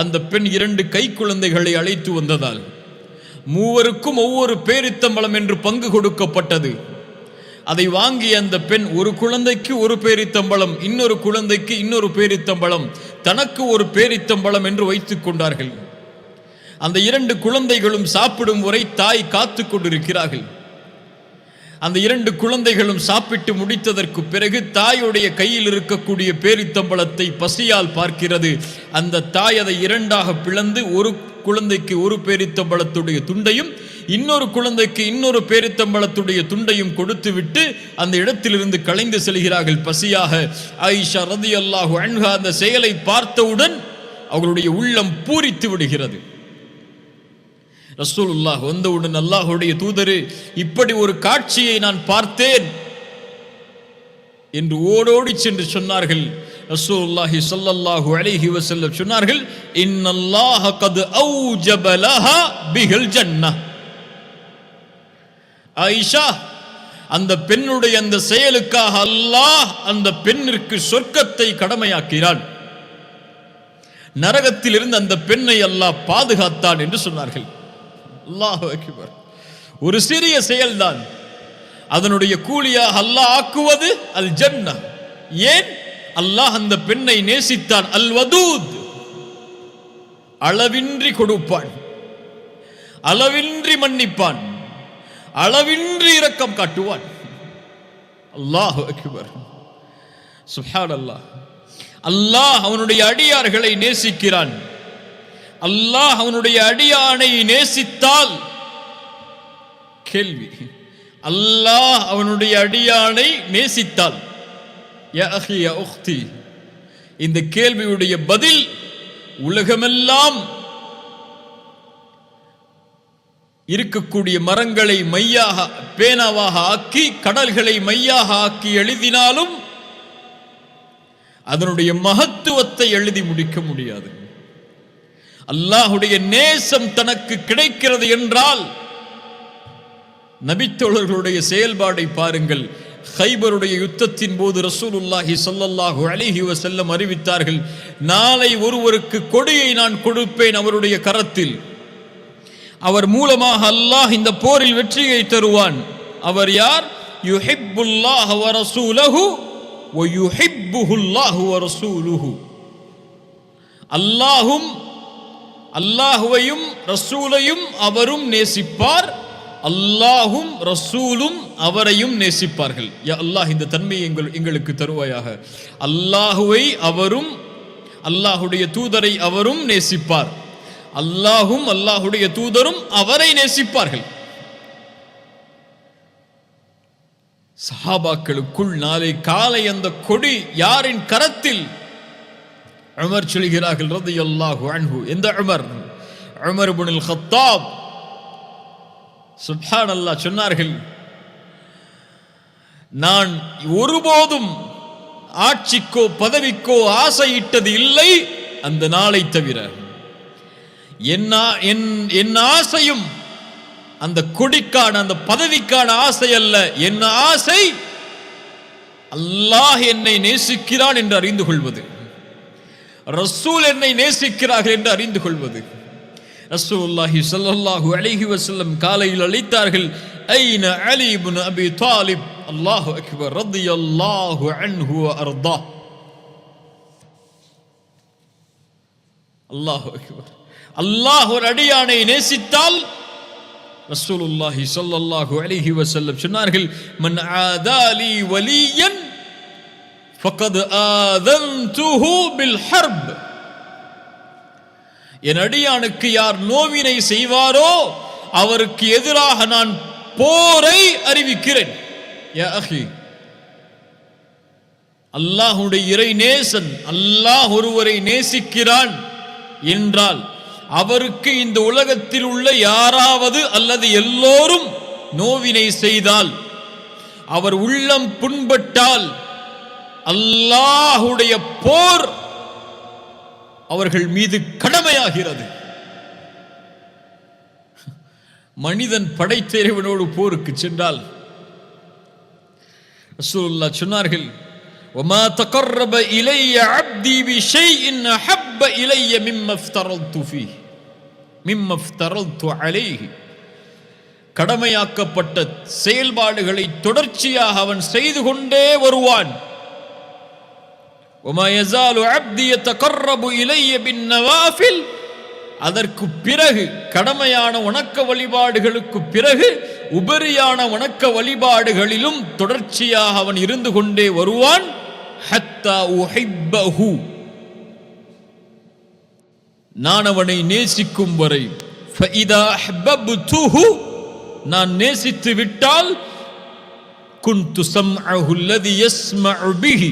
அந்த பெண் இரண்டு கை குழந்தைகளை அழைத்து வந்ததால் மூவருக்கும் ஒவ்வொரு பேரித்தம்பளம் என்று பங்கு கொடுக்கப்பட்டது. அதை வாங்கிய அந்த பெண் ஒரு குழந்தைக்கு ஒரு பேரித்தம்பளம் இன்னொரு குழந்தைக்கு இன்னொரு பேரித்தம்பளம் தனக்கு ஒரு பேரித்தம்பளம் என்று வைத்துக் கொண்டார்கள். அந்த இரண்டு குழந்தைகளும் சாப்பிடும் வரை தாய் காத்து கொண்டிருக்கிறார்கள். அந்த இரண்டு குழந்தைகளும் சாப்பிட்டு முடித்ததற்கு பிறகு தாயுடைய கையில் இருக்கக்கூடிய பேரித்தம்பளத்தை பசியால் பார்க்கிறது. அந்த தாய் அதை இரண்டாக பிளந்து ஒரு குழந்தைக்கு ஒரு பேரித்தம்பளத்துடைய துண்டையும் இன்னொரு குழந்தைக்கு இன்னொரு பேரித்தம்பளத்துடைய துண்டையும் கொடுத்துவிட்டு அந்த இடத்திலிருந்து கலைந்து செல்கிறார்கள். பசியாக ஆயிஷா ரதி அல்லாஹு அன்ஹா அந்த செயலை பார்த்தவுடன் அவர்களுடைய உள்ளம் பூரித்து விடுகிறது. ரசூலுல்லாஹ் வந்தவுடன் அல்லாஹுடைய தூதரு இப்படி ஒரு காட்சியை நான் பார்த்தேன் என்று ஓடோடி சென்று சொன்னார்கள். ரசூலுல்லாஹி ஸல்லல்லாஹு அலைஹி வஸல்லம் சொன்னார்கள் இன்னல்லாஹ கத் அவுஜப லஹா பிஹல் ஜன்னah ஆயிஷா அந்த பெண்ணுடைய அந்த செயலுக்காக அல்லாஹ் அந்த பெண்ணிற்கு சொர்க்கத்தை கடமையாக்கிறான். நரகத்திலிருந்து அந்த பெண்ணை அல்லாஹ் பாதுகாத்தான் என்று சொன்னார்கள். அல்லாஹ் அக்பர். ஒரு சிறிய செயல்தான். அதனுடைய கூலியாக அல்லாஹ் ஆக்குவது அல் ஜன்னா ஏன்? அல்லாஹ் அந்த பெண்ணை நேசித்தான். அல் வதூத் அளவின்றி கொடுப்பான். அளவின்றி மன்னிப்பான். அளவின்றி இரக்கம் காட்டுவான். அல்லாஹ் அக்பர். சுஹான் அல்லாஹ் அல்லாஹ் அவனுடைய அடியார்களை நேசிக்கிறான். அல்லாஹ் அவனுடைய அடியானை நேசித்தால் கேள்வி. அல்லாஹ் அவனுடைய அடியானை நேசித்தால் இந்த கேள்வியுடைய பதில் உலகமெல்லாம் இருக்கக்கூடிய மரங்களை மையாக பேனாவாக ஆக்கி கடல்களை மையாக ஆக்கி எழுதினாலும் அதனுடைய மகத்துவத்தை எழுதி முடிக்க முடியாது. அல்லாஹுடைய நேசம் தனக்கு கிடைக்கிறது என்றால் நபித்தோழர்களுடைய செயல்பாடை பாருங்கள். ஹைபருடைய யுத்தத்தின் போது ரசூலுல்லாஹி சொல்லல்லாஹு அலைஹி வசல்லம் அறிவித்தார்கள் நாளை ஒருவருக்கு கொடியை நான் கொடுப்பேன் அவருடைய கரத்தில். அவர் மூலமாக அல்லாஹ் இந்த போரில் வெற்றியை தருவான். அவர் யார்? யுஹிப்புல்லாஹ் வரசூலஹு ரசூலஹு வ யுஹிப்புஹுல்லாஹு வ அல்லாஹும் அல்லாஹுவையும் ரசூலையும் அவரும் நேசிப்பார். அல்லாஹும் ரசூலும் அவரையும் நேசிப்பார்கள். யா அல்லாஹ் இந்த தன்மையை எங்கள் எங்களுக்கு தருவாயாக. அல்லாஹுவை அவரும் அல்லாஹுடைய தூதரை அவரும் நேசிப்பார். அல்லாஹும் அல்லாஹுடைய தூதரும் அவரை நேசிப்பார்கள். சஹாபாக்களுக்குள் நாளை காலை அந்த கொடி யாரின் கரத்தில் உமர் சொல்கிறார்கள் ரதியல்லாஹு அன்பு எந்த உமர்? உமர் புனில் ஹத்தாப் சுப்ஹானல்லாஹ் சொன்னார்கள் நான் ஒருபோதும் ஆட்சிக்கோ பதவிக்கோ ஆசையிட்டது இல்லை அந்த நாளை தவிர. என் என் ஆசையும் அந்த கொடிக்கான அந்த பதவிக்கான ஆசை அல்ல. என் ஆசை அல்லாஹ் என்னை நேசிக்கிறான் என்று அறிந்து கொள்வது. ரசூல் என்னை நேசிக்கிறார்கள் என்று அறிந்து கொள்வது ரசூலுல்லாஹி ஸல்லல்லாஹு அலைஹி வஸல்லம் காலையில் அழைத்தார்கள் ஐன அலி இப்னு அபி தாலிப் அல்லாஹு அக்பர் ரலியல்லாஹு அன்ஹு வ அர்தா அல்லாஹு அக்பர் அல்லாஹ் ஒரு அடியானை நேசித்தால் ரசூலுல்லாஹி ஸல்லல்லாஹு அலைஹி வஸல்லம் சொன்னார்கள் மன் ஆதாலி வலியன் ஃபக்கத் ஆதன்துஹு பில் ஹர்ப் என் அடியானுக்கு யார் நோவினை செய்வாரோ அவருக்கு எதிராக நான் போரை அறிவிக்கிறேன். அஹி அல்லாஹுடைய இறை நேசன் அல்லாஹ் ஒருவரை நேசிக்கிறான் என்றால் அவருக்கு இந்த உலகத்தில் உள்ள யாராவது அல்லது எல்லோரும் நோவினை செய்தால் அவர் உள்ளம் புண்பட்டால் அல்லாஹுடைய போர் அவர்கள் மீது கடமையாகிறது மனிதன் படைத்த இறைவனோடு போருக்கு சென்றால் ரசூலுல்லாஹ் சொன்னார்கள் وما تقرب إلي عبدي بشيء أحب إلي مما افترضت فيه مما افترضت عليه கடமையாக்கப்பட்ட செயல்பாடுகளை தொடர்ச்சியாக அவன் செய்து கொண்டே வருவான் وما يزال عبدي يتقرب إلي بالنوافل அதற்கு பிறகு கடமையான வணக்க வழிபாடுகளுக்கு பிறகு உபரியான வணக்க வழிபாடுகளிலும் தொடர்ச்சியாக அவன் இருந்து கொண்டே வருவான் ஹத்தா உஹிப்பஹு நான் அவனை நேசிக்கும் வரை ஃபஇதா அஹ்பப்துஹு நான் நேசித்து விட்டால் குன்து சம்அஹு அல்லதி யஸ்மஉ பிஹி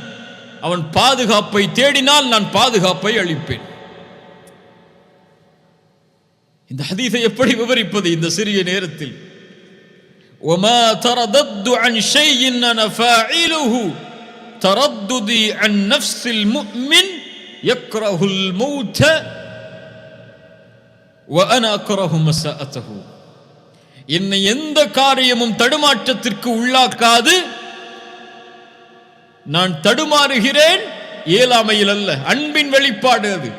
அவன் பாதுகாப்பை தேடினால் நான் பாதுகாப்பை அளிப்பேன் இந்த ஹதீஸை எப்படி விவரிப்பது இந்த சிறிய நேரத்தில் وما تردد عن شيء انا فاعله ترددي عن نفس المؤمن يكره الموت وانا اكره مساءته என்னை எந்த காரியமும் தடுமாற்றத்திற்கு உள்ளாக்காது நான் தடுமாறுகிறேன். இயலாமையில் அல்ல அன்பின் வெளிப்பாடு அது.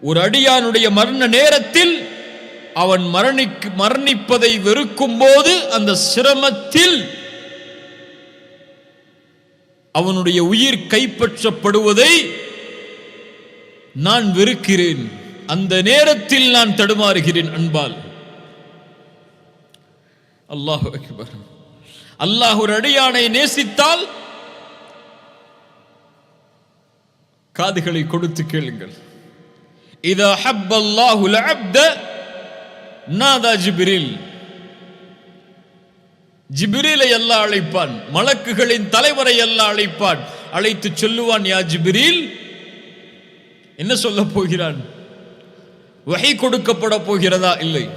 ஒரு அடியானுடைய மரண நேரத்தில் அவன் மரணிக்கு மரணிப்பதை வெறுக்கும் போது அந்த சிரமத்தில் அவனுடைய உயிர் கைப்பற்றப்படுவதை நான் வெறுக்கிறேன். அந்த நேரத்தில் நான் தடுமாறுகிறேன் அன்பால். அல்லாஹ் அக்பர். அல்லாஹ் ஒரு அடியானை நேசித்தால் காதுகளை கொடுத்து கேளுங்கள். இதா ஹப்ப அப்த நாதா ஜிபிரில். ஜிப்ரீலை அல்லாஹ் அழைப்பான். மலக்குகளின் தலைவரை எல்லாம் அழைப்பான். அழைத்து சொல்லுவான் யா ஜிபிரில். என்ன சொல்ல போகிறான்? வகை கொடுக்கப்பட போகிறதா? இல்லை.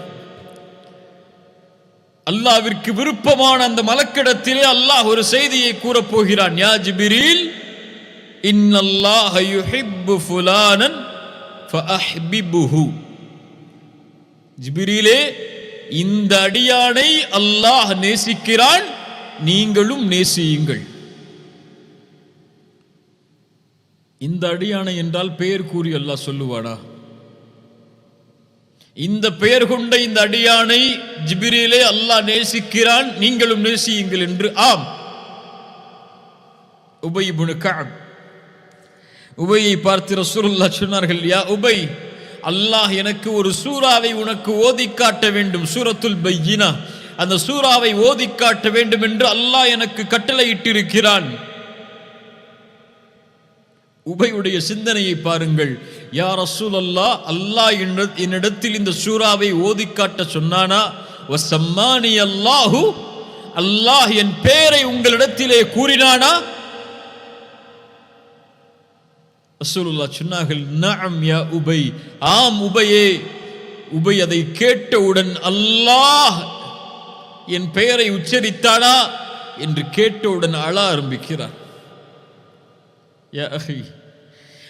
அல்லாவிற்கு விருப்பமான அந்த மலக்கிடத்திலே அல்லாஹ் ஒரு செய்தியை கூறப்போகிறான் யா ஜிபிரில். இன்னல்லாஹ யுஹிப்பு ஃபுலானன் ஃபஅஹ்பிபுஹு ஜிபிரிலே இந்த அடியானை அல்லாஹ் நேசிக்கிறான் நீங்களும் நேசியுங்கள். இந்த அடியானை என்றால் பெயர் கூறி அல்லாஹ் சொல்லுவாடா இந்த பெயர் கொண்ட இந்த அடியானை ஜிபிரிலே அல்லாஹ் நேசிக்கிறான் நீங்களும் நேசியுங்கள் என்று ஆம். உபை இப்னு உபையை பார்த்து ரசூலுல்லாஹ் சொன்னார்கள் யா உபை அல்லாஹ் எனக்கு ஒரு சூறாவை உனக்கு ஓதி காட்ட வேண்டும் சூரத்துல் பையினா. அந்த சூறாவை ஓதி காட்ட வேண்டும் என்று அல்லாஹ் எனக்கு கட்டளையிட்டிருக்கிறான். உபையுடைய சிந்தனையை பாருங்கள். யா ரசூல் அல்லா அல்லாஹ் என்னிடத்தில் இந்த சூறாவை ஓதி காட்ட சொன்னானா? வசம்மானி அல்லாஹு அல்லாஹ் என் பெயரை உங்களிடத்திலே கூறினானா? ரசூலுல்லா சொன்னார்கள் நஅம் யா உபை. ஆம் உபையே. உபை அதை கேட்டவுடன் அல்லாஹ் என் பெயரை உச்சரித்தானா? என்று கேட்டவுடன் அழ ஆரம்பிக்கிறார்.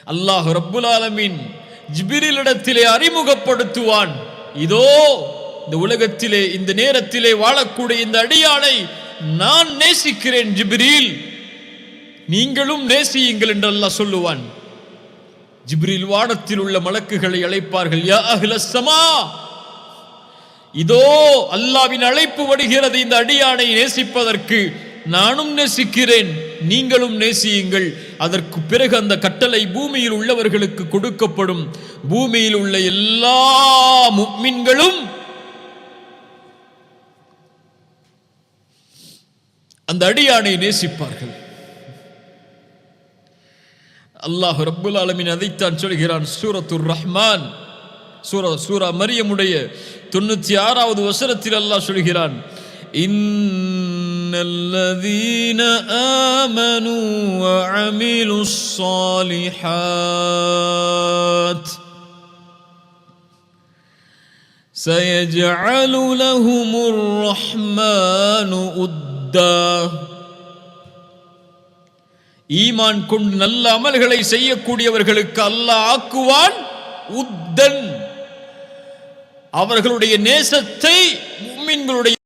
அல்லாஹ் ரப்புல் ஆலமீன் ஜிபிரிலிடத்திலே அறிமுகப்படுத்துவான். இதோ இந்த உலகத்திலே இந்த நேரத்திலே வாழக்கூடிய இந்த அடியானை நான் நேசிக்கிறேன் ஜிபிரில். நீங்களும் நேசியுங்கள் என்று அல்லாஹ் சொல்லுவான். ஜிப்ரில் வானத்தில் உள்ள மலக்குகளை அழைப்பார்கள் யா அஹ்லஸ் இதோ அல்லாவின் அழைப்பு வருகிறது இந்த அடியானை நேசிப்பதற்கு. நானும் நேசிக்கிறேன் நீங்களும் நேசியுங்கள். அதற்கு பிறகு அந்த கட்டளை பூமியில் உள்ளவர்களுக்கு கொடுக்கப்படும். பூமியில் உள்ள எல்லா முக்மின்களும் அந்த அடியானை நேசிப்பார்கள். அல்லாஹ் ரப்புல் ஆலமீன் அதைத்தான் சொல்கிறான் சூரத்துர் ரஹ்மான் சூரா சூரா மரியமுடைய தொண்ணூத்தி ஆறாவது வசனத்தில் அல்லாஹ் சொல்கிறான் இன் الذين آمنوا وعملوا الصالحات سيجعل لهم الرحمن உத்தா ஈமான் கொண்டு நல்ல அமல்களை செய்யக்கூடியவர்களுக்கு அல்லாஹ் ஆக்குவான் உத்தன். அவர்களுடைய நேசத்தை மும்மின்களுடைய